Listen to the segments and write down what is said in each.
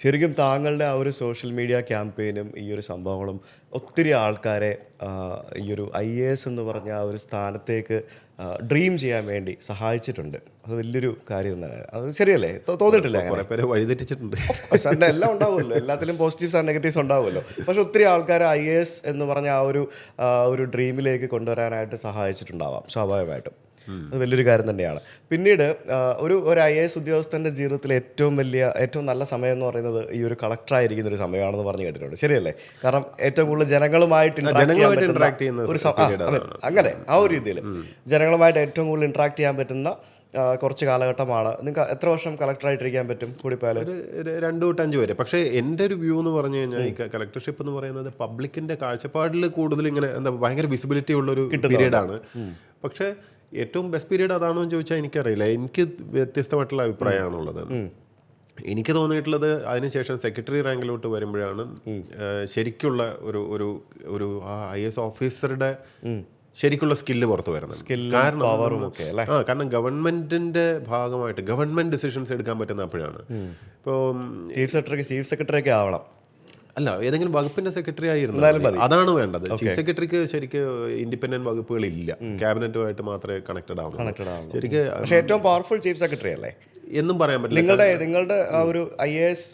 ശരിക്കും താങ്കളുടെ ആ ഒരു സോഷ്യൽ മീഡിയ ക്യാമ്പയിനും ഈ ഒരു സംഭവങ്ങളും ഒത്തിരി ആൾക്കാരെ ഈ ഒരു ഐ എ എസ് എന്ന് പറഞ്ഞ ആ ഒരു സ്ഥാനത്തേക്ക് ഡ്രീം ചെയ്യാൻ വേണ്ടി സഹായിച്ചിട്ടുണ്ട്. അത് വലിയൊരു കാര്യം തന്നെ. അത് ശരിയല്ലേ? തോന്നിയിട്ടില്ല കുറെ പേരെ വഴിതെറ്റിച്ചിട്ടുണ്ട്. എല്ലാം ഉണ്ടാവുമല്ലോ. എല്ലാത്തിലും പോസിറ്റീവ്സ് ആൻഡ് നെഗറ്റീവ്സ് ഉണ്ടാവുമല്ലോ. പക്ഷെ ഒത്തിരി ആൾക്കാർ ഐ എ എസ് എന്ന് പറഞ്ഞ ആ ഒരു ആ, ഒരു ഡ്രീമിലേക്ക് കൊണ്ടുവരാനായിട്ട് സഹായിച്ചിട്ടുണ്ടാവാം സ്വാഭാവികമായിട്ടും. അത് വലിയൊരു കാര്യം തന്നെയാണ്. പിന്നീട് ഒരു ഒരു ഐ എ എസ് ഉദ്യോഗസ്ഥന്റെ ജീവിതത്തിൽ ഏറ്റവും വലിയ ഏറ്റവും നല്ല സമയം എന്ന് പറയുന്നത് ഈ ഒരു കളക്ടറായിരിക്കുന്ന ഒരു സമയമാണെന്ന് പറഞ്ഞു കേട്ടിട്ടുണ്ട്. ശരിയല്ലേ? കാരണം ഏറ്റവും കൂടുതൽ ജനങ്ങളുമായിട്ട് ഇന്ററാക്ട് ചെയ്യാൻ ചെയ്യുന്ന ഒരു അങ്ങനെ ആ ഒരു രീതിയിൽ. ജനങ്ങളുമായിട്ട് ഏറ്റവും കൂടുതൽ ഇന്ററാക്ട് ചെയ്യാൻ പറ്റുന്ന കുറച്ച് കാലഘട്ടമാണ്. നിങ്ങൾക്ക് എത്ര വർഷം കളക്ടറായിട്ടിരിക്കാൻ പറ്റും കൂടി ഒരു ഒരു രണ്ട് തൊട്ട് അഞ്ച് വരെ. പക്ഷേ എന്റെ ഒരു വ്യൂ എന്ന് പറഞ്ഞു കഴിഞ്ഞാൽ ഈ കളക്ടർഷിപ്പ് എന്ന് പറയുന്നത് പബ്ലിക്കിന്റെ കാഴ്ചപ്പാടിൽ കൂടുതൽ ഇങ്ങനെ എന്താ ഭയങ്കര വിസിബിലിറ്റി ഉള്ളൊരു പീരീഡാണ് പക്ഷേ ഏറ്റവും ബെസ്റ്റ് പീരീഡ് അതാണോ എന്ന് ചോദിച്ചാൽ എനിക്കറിയില്ല. എനിക്ക് വ്യത്യസ്തമായിട്ടുള്ള അഭിപ്രായമാണുള്ളത്. എനിക്ക് തോന്നിയിട്ടുള്ളത് അതിനുശേഷം സെക്രട്ടറി റാങ്കിലോട്ട് വരുമ്പോഴാണ് ശരിക്കുള്ള ഒരു ഒരു ഒരു ആ ഐ എസ് ഓഫീസറുടെ ശരിക്കുള്ള സ്കില്ല് പുറത്ത് വരുന്നത് കാരണം? ആ കാരണം ഗവൺമെന്റിന്റെ ഭാഗമായിട്ട് ഗവൺമെന്റ് ഡിസിഷൻസ് എടുക്കാൻ പറ്റുന്ന അപ്പോഴാണ്. ഇപ്പോൾ ചീഫ് സെക്രട്ടറി ചീഫ് സെക്രട്ടറി ഒക്കെ ആവണം. അല്ല ഏതെങ്കിലും വകുപ്പിന്റെ സെക്രട്ടറി ആയിരുന്നു അതാണ് വേണ്ടത്. ചീഫ് സെക്രട്ടറിക്ക് ശരിക്ക് ഇൻഡിപെൻഡന്റ് വകുപ്പുകൾ ഇല്ല ക്യാബിനറ്റുമായിട്ട് മാത്രമേ കണക്റ്റഡ് ആവുന്നു ശരിക്കും പക്ഷെ ഏറ്റവും പവർഫുൾ ചീഫ് സെക്രട്ടറി അല്ലേ? എന്നും പറയാൻ പറ്റില്ല. നിങ്ങളുടെ നിങ്ങളുടെ ആ ഒരു ഐ എസ്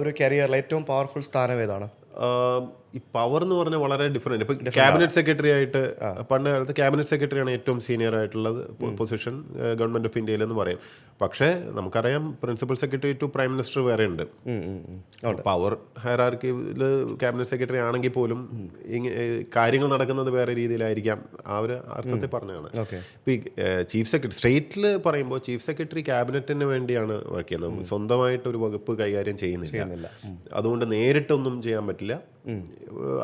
ഒരു കരിയറിൽ ഏറ്റവും പവർഫുൾ സ്ഥാനം ഏതാണ്? ഈ പവർ എന്ന് പറഞ്ഞാൽ വളരെ ഡിഫറെന്റ് ഇപ്പോൾ ക്യാബിനറ്റ് സെക്രട്ടറി ആയിട്ട് പണ്ട് കാലത്ത് ക്യാബിനറ്റ് സെക്രട്ടറിയാണ് ഏറ്റവും സീനിയർ ആയിട്ടുള്ളത് പൊസിഷൻ ഗവൺമെന്റ് ഓഫ് ഇന്ത്യയിലെന്ന് പറയും. പക്ഷേ നമുക്കറിയാം principal secretary to prime minister വേറെ ഉണ്ട്. പവർ ഹയറാർക്കിയിൽ ക്യാബിനറ്റ് സെക്രട്ടറി ആണെങ്കിൽ പോലും ഇങ്ങനെ കാര്യങ്ങൾ നടക്കുന്നത് വേറെ രീതിയിലായിരിക്കാം ആ ഒരു അർത്ഥത്തിൽ പറഞ്ഞതാണ്. ഇപ്പോൾ ഈ ചീഫ് സെക്രട്ടറി സ്റ്റേറ്റിൽ പറയുമ്പോൾ ചീഫ് സെക്രട്ടറി ക്യാബിനറ്റിന് വേണ്ടിയാണ് വർക്ക് ചെയ്യുന്നത്. സ്വന്തമായിട്ട് ഒരു വകുപ്പ് കൈകാര്യം ചെയ്യുന്നില്ല. അതുകൊണ്ട് നേരിട്ടൊന്നും ചെയ്യാൻ പറ്റില്ല.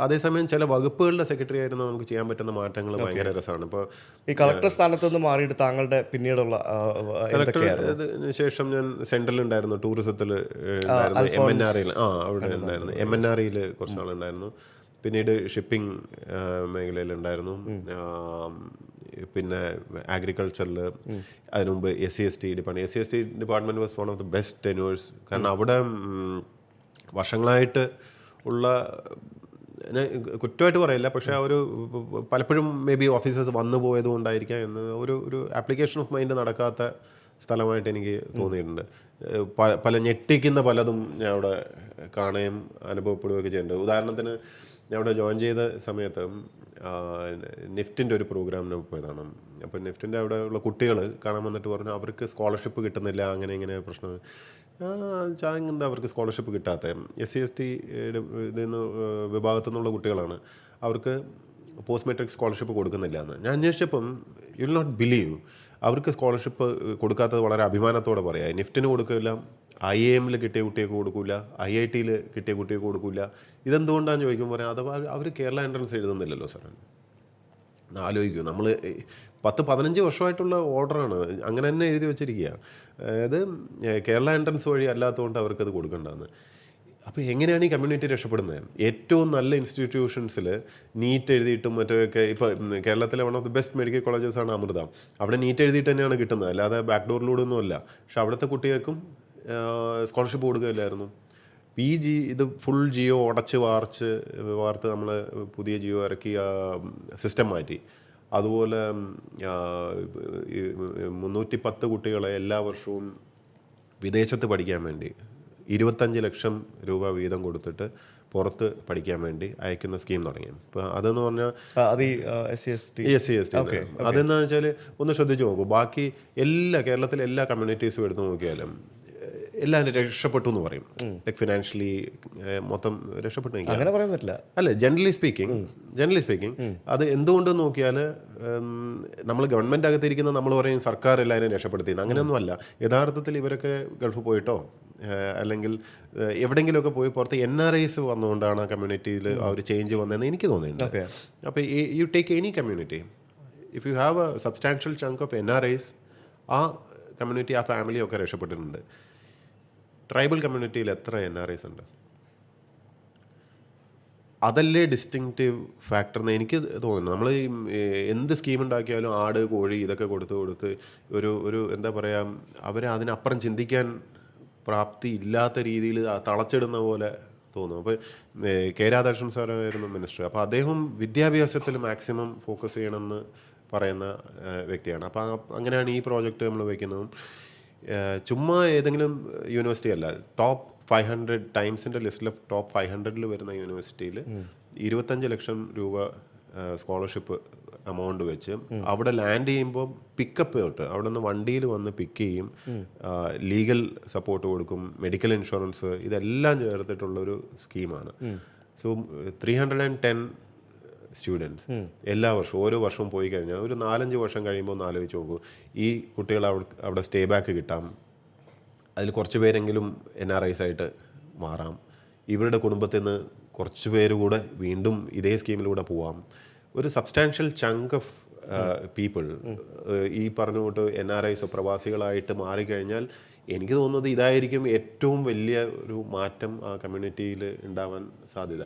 അതേസമയം ചില വകുപ്പുകളുടെ സെക്രട്ടറി ആയിരുന്നു നമുക്ക് ചെയ്യാൻ പറ്റുന്ന മാറ്റങ്ങൾ ഭയങ്കര രസമാണ്. ഇപ്പോൾ ഈ കളക്ടർ സ്ഥാനത്ത് നിന്ന് മാറിയിട്ട് താങ്കളുടെ പിന്നീടുള്ള ശേഷം ഞാൻ സെൻട്രലിൽ ഉണ്ടായിരുന്നു ടൂറിസത്തിൽ എം എൻ ആർ ആ അവിടെ ഉണ്ടായിരുന്നു. എം എൻ ആർ ഇയിൽ കുറച്ച് നാളുണ്ടായിരുന്നു. പിന്നീട് ഷിപ്പിംഗ് മേഖലയിലുണ്ടായിരുന്നു. ഉണ്ടായിരുന്നു പിന്നെ അഗ്രികൾച്ചറിൽ അതിനു മുമ്പ് S C S T department S C S T department was one of the best tenures കാരണം അവിടെ വർഷങ്ങളായിട്ട് ഉള്ള കുറ്റമായിട്ട് പറയില്ല. പക്ഷേ ആ ഒരു പലപ്പോഴും മേ ബി ഓഫീസേഴ്സ് വന്നു പോയത് കൊണ്ടായിരിക്കാം എന്ന് ഒരു ഒരു ആപ്ലിക്കേഷൻ ഓഫ് മൈൻഡ് നടക്കാത്ത സ്ഥലമായിട്ട് എനിക്ക് തോന്നിയിട്ടുണ്ട്. പല ഞെട്ടിക്കുന്ന പലതും ഞാൻ അവിടെ കാണുകയും അനുഭവപ്പെടുകയൊക്കെ ചെയ്യുന്നുണ്ട്. ഉദാഹരണത്തിന് ഞാൻ അവിടെ ജോയിൻ ചെയ്ത സമയത്ത് നിഫ്റ്റിന്റെ ഒരു പ്രോഗ്രാമിന് പോയതാണ്. അപ്പോൾ നിഫ്റ്റിന്റെ അവിടെ ഉള്ള കുട്ടികൾ കാണാൻ വന്നിട്ട് പറഞ്ഞു അവർക്ക് സ്കോളർഷിപ്പ് കിട്ടുന്നില്ല അങ്ങനെ ഇങ്ങനെ പ്രശ്നം. ചാങ് എന്താ അവർക്ക് സ്കോളർഷിപ്പ് കിട്ടാത്ത? എസ് സി എസ് ടി ഇതിൽ നിന്ന് വിഭാഗത്തു നിന്നുള്ള കുട്ടികളാണ്. അവർക്ക് പോസ്റ്റ് മെട്രിക് സ്കോളർഷിപ്പ് കൊടുക്കുന്നില്ല എന്ന് ഞാൻ അന്വേഷിച്ചപ്പം യു വിൽ നോട്ട് ബിലീവ് അവർക്ക് സ്കോളർഷിപ്പ് കൊടുക്കാത്തത് വളരെ അഭിമാനത്തോടെ പറയാം. നിഫ്റ്റിന് കൊടുക്കില്ല ഐ എ എമ്മിൽ കിട്ടിയ കുട്ടികൾക്ക് കൊടുക്കില്ല ഐ ഐ ടിയിൽ കിട്ടിയ കുട്ടികൾക്ക് കൊടുക്കില്ല. ഇതെന്തുകൊണ്ടാണെന്ന് ചോദിക്കുമ്പോൾ പറയാം അഥവാ അവർ കേരള എൻട്രൻസ് എഴുതുന്നില്ലല്ലോ ഒന്ന് ആലോചിക്കൂ. നമ്മൾ പത്ത് പതിനഞ്ച് വർഷമായിട്ടുള്ള ഓർഡറാണ്. അങ്ങനെ തന്നെ എഴുതി വെച്ചിരിക്കുക. അതായത് കേരള എൻട്രൻസ് വഴി അല്ലാത്തതുകൊണ്ട് അവർക്കത് കൊടുക്കേണ്ടതെന്ന് അപ്പോൾ എങ്ങനെയാണ് ഈ കമ്മ്യൂണിറ്റി രക്ഷപ്പെടുന്നത്? ഏറ്റവും നല്ല ഇൻസ്റ്റിറ്റ്യൂഷൻസിൽ നീറ്റ് എഴുതിയിട്ടും മറ്റൊക്കെ ഇപ്പോൾ കേരളത്തിലെ one of the best medical colleges ആണ് അമൃത. അവിടെ നീറ്റ് എഴുതിയിട്ട് തന്നെയാണ് കിട്ടുന്നത്. അല്ലാതെ ബാക്ക് ഡോറിലൂടെ ഒന്നുമല്ല. പക്ഷെ അവിടുത്തെ കുട്ടികൾക്കും സ്കോളർഷിപ്പ് കൊടുക്കുകയില്ലായിരുന്നു. പി ജി ഇത് ഫുൾ ജിയോ ഉടച്ച് വാർച്ച് വാർത്ത് നമ്മൾ പുതിയ ജിയോ ഇറക്കി സിസ്റ്റം മാറ്റി. അതുപോലെ മുന്നൂറ്റി പത്ത് കുട്ടികളെ എല്ലാ വർഷവും വിദേശത്ത് പഠിക്കാൻ വേണ്ടി ഇരുപത്തഞ്ച് ലക്ഷം രൂപ വീതം കൊടുത്തിട്ട് പുറത്ത് പഠിക്കാൻ വേണ്ടി അയക്കുന്ന സ്കീം തുടങ്ങി. ഇപ്പോൾ അതെന്ന് പറഞ്ഞാൽ അത് S C S T S C S T അതെന്താ വെച്ചാൽ ഒന്ന് ശ്രദ്ധിച്ചു നോക്കൂ. ബാക്കി എല്ലാ കേരളത്തിലെ എല്ലാ കമ്മ്യൂണിറ്റീസും എടുത്തു നോക്കിയാലും എല്ലാവരും രക്ഷപ്പെട്ടു എന്ന് പറയും. ലൈക് ഫിനാൻഷ്യലി മൊത്തം രക്ഷപ്പെട്ടു അങ്ങനെ പറയാൻ പറ്റില്ല. അല്ല ജനറലി സ്പീക്കിംഗ് ജനറലി സ്പീക്കിംഗ് അത് എന്തുകൊണ്ട് നോക്കിയാൽ നമ്മൾ ഗവൺമെന്റ് അകത്തിരിക്കുന്ന നമ്മൾ പറയും സർക്കാർ എല്ലാവരെയും രക്ഷപ്പെടുത്തിയെന്ന് അങ്ങനെയൊന്നും അല്ല. യഥാർത്ഥത്തിൽ ഇവരൊക്കെ ഗൾഫ് പോയിട്ടോ അല്ലെങ്കിൽ എവിടെയെങ്കിലുമൊക്കെ പോയി പുറത്ത് എൻ ആർ ഐസ് വന്നുകൊണ്ടാണ് ആ കമ്മ്യൂണിറ്റിയിൽ ആ ഒരു ചേഞ്ച് വന്നതെന്ന് എനിക്ക് തോന്നിയിട്ടുണ്ട്. അപ്പോൾ you take any community if you have a substantial chunk of N R Is ആ കമ്മ്യൂണിറ്റി ആ ഫാമിലിയൊക്കെ രക്ഷപ്പെട്ടിട്ടുണ്ട്. ട്രൈബൽ കമ്മ്യൂണിറ്റിയിൽ എത്ര എൻ ആർ ഐസ് ഉണ്ട്? അതല്ലേ ഡിസ്റ്റിങ്റ്റീവ് ഫാക്ടർ എന്ന് എനിക്ക് തോന്നുന്നു. നമ്മൾ എന്ത് സ്കീം ഉണ്ടാക്കിയാലും ആട് കോഴി ഇതൊക്കെ കൊടുത്ത് കൊടുത്ത് ഒരു ഒരു എന്താ പറയുക അവരെ അതിനപ്പുറം ചിന്തിക്കാൻ പ്രാപ്തി ഇല്ലാത്ത രീതിയിൽ തളച്ചിടുന്ന പോലെ തോന്നും. അപ്പോൾ കെ രാധാകൃഷ്ണൻ സാറായിരുന്നു മിനിസ്റ്റർ അപ്പോൾ അദ്ദേഹം വിദ്യാഭ്യാസത്തിൽ മാക്സിമം ഫോക്കസ് ചെയ്യണമെന്ന് പറയുന്ന വ്യക്തിയാണ്. അപ്പോൾ അങ്ങനെയാണ് ഈ പ്രോജക്റ്റ് നമ്മൾ വയ്ക്കുന്നതും. ചുമ്മാ ഏതെങ്കിലും യൂണിവേഴ്സിറ്റി അല്ല ടോപ്പ് ഫൈവ് ഹൺഡ്രഡ് ടൈംസിന്റെ ലിസ്റ്റിൽ ടോപ്പ് ഫൈവ് ഹൺഡ്രഡിൽ വരുന്ന യൂണിവേഴ്സിറ്റിയിൽ ഇരുപത്തഞ്ച് ലക്ഷം രൂപ സ്കോളർഷിപ്പ് എമൗണ്ട് വെച്ച് അവിടെ ലാൻഡ് ചെയ്യുമ്പോൾ പിക്കപ്പ് തൊട്ട് അവിടെ നിന്ന് വണ്ടിയിൽ വന്ന് പിക്ക് ചെയ്യും ലീഗൽ സപ്പോർട്ട് കൊടുക്കും മെഡിക്കൽ ഇൻഷുറൻസ് ഇതെല്ലാം ചേർത്തിട്ടുള്ളൊരു സ്കീമാണ് so three hundred and ten students എല്ലാ വർഷവും ഓരോ വർഷവും പോയി കഴിഞ്ഞാൽ ഒരു നാലഞ്ച് വർഷം കഴിയുമ്പോൾ ഒന്ന് ആലോചിച്ച് നോക്കൂ. ഈ കുട്ടികൾ അവിടെ അവിടെ സ്റ്റേ ബാക്ക് കിട്ടാം. അതിൽ കുറച്ച് പേരെങ്കിലും എൻ ആർ ഐസ് ആയിട്ട് മാറാം. ഇവരുടെ കുടുംബത്തിൽ നിന്ന് കുറച്ച് പേര് കൂടെ വീണ്ടും ഇതേ സ്കീമിലൂടെ പോവാം. ഒരു സബ്സ്റ്റാൻഷ്യൽ ചങ്ക് ഓഫ് പീപ്പിൾ ഈ പറഞ്ഞുകൊണ്ട് എൻ ആർ ഐസ് പ്രവാസികളായിട്ട് മാറിക്കഴിഞ്ഞാൽ എനിക്ക് തോന്നുന്നത് ഇതായിരിക്കും ഏറ്റവും വലിയ ഒരു മാറ്റം ആ കമ്മ്യൂണിറ്റിയിൽ ഉണ്ടാവാൻ സാധ്യത.